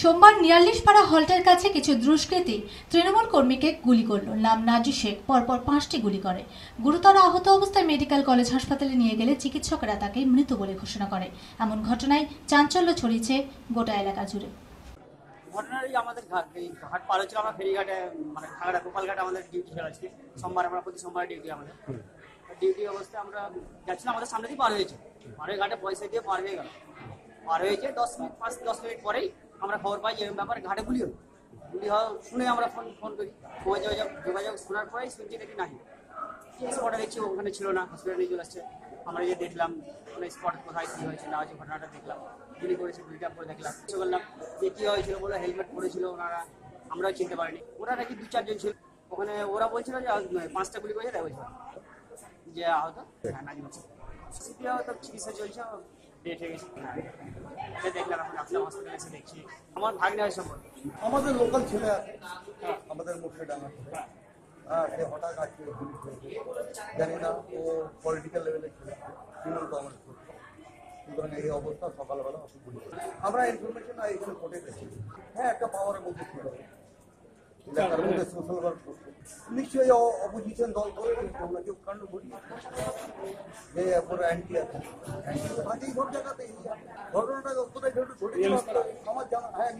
সোমবার নিয়াল্লিশপাড়া হল্টের কাছে কিছু দুষ্কৃতী তৃণমূল কর্মীকে গুলি করল। নাম নাজু শেখ পরপর পাঁচটি গুলি করে। গুরুতর আহত অবস্থায় মেডিকেল কলেজ হাসপাতালে নিয়ে গেলে চিকিৎসকরা তাকে মৃত বলে ঘোষণা করে। এমন ঘটনায় চাঞ্চল্য ছড়িয়েছে গোটা এলাকা জুড়ে। ঘটনারই আমাদের ঘাট এই ঘাট পার হচ্ছিল আমরা ফেরিঘাটে মানে খাগড়া গোপালঘাটে আমাদের ডিউটি ছিল আজকে। সোমবার আমরা প্রতি সোমবার ডিউটি আমাদের। ডিউটি অবস্থায় আমরা যাচ্ছিলাম আমাদের সামনে দিয়ে পার হয়েছে। পার হয়ে ঘাটে পয়সা দিয়ে পার হয়ে গেল। পার হয়েছে দশ মিনিট পাঁচ দশ মিনিট পরেই আমরা খবর পাই যে ব্যাপারে ঘাটে গুলি হলো গুলি হওয়া শুনে আমরা ফোন ফোন করি। যোগাযোগ যোগাযোগ শোনার পরেই শুনছি দেখি নাহি স্পটে দেখছি ওখানে ছিল না হসপিটালে চলে আসছে। আমরা যে দেখলাম মানে স্পট কোথায়, কী হয়েছে, না হয়েছে ঘটনাটা দেখলাম। গুলি করেছে, গুলিটা পরে দেখলাম। কিছু বললাম যে কী হয়েছিল বলে হেলমেট পরেছিল ওনারা। আমরাও চিনতে পারিনি। ওরা নাকি দু চারজন ছিল। ওখানে ওরা বলছিল যে পাঁচটা গুলি করেছে বলছিল যে আহত হ্যাঁ নাজিম চিকিৎসা চলছে ডেট হয়ে গেছে হ্যাঁ। এটা দেখলাম এখন আসলাম হসপিটালে এসে দেখছি। আমার ভাগ্নে হয় সম্পর্ক আমাদের লোকাল ছেলে আছে। আমাদের মুখে হ্যাঁ সে হঠাৎ আজকে গুলি করেছে জানি না ও পলিটিক্যাল লেভেলে ছিল। তৃণমূল কংগ্রেস সুতরাং এই অবস্থা সকালবেলা করেছে আমরা ইনফরমেশন এখানে কোর্টে পেয়েছি হ্যাঁ একটা পাওয়ারের মধ্যে ছিল। এলাকার মধ্যে সোশ্যাল ওয়ার্ক নিশ্চয়ই অপোজিশন দল করে কেউ কাণ্ড ঘটিয়ে যে পুরো অ্যান্টি আছে ভোট জায়গাতে ঘটনাটা কোথায়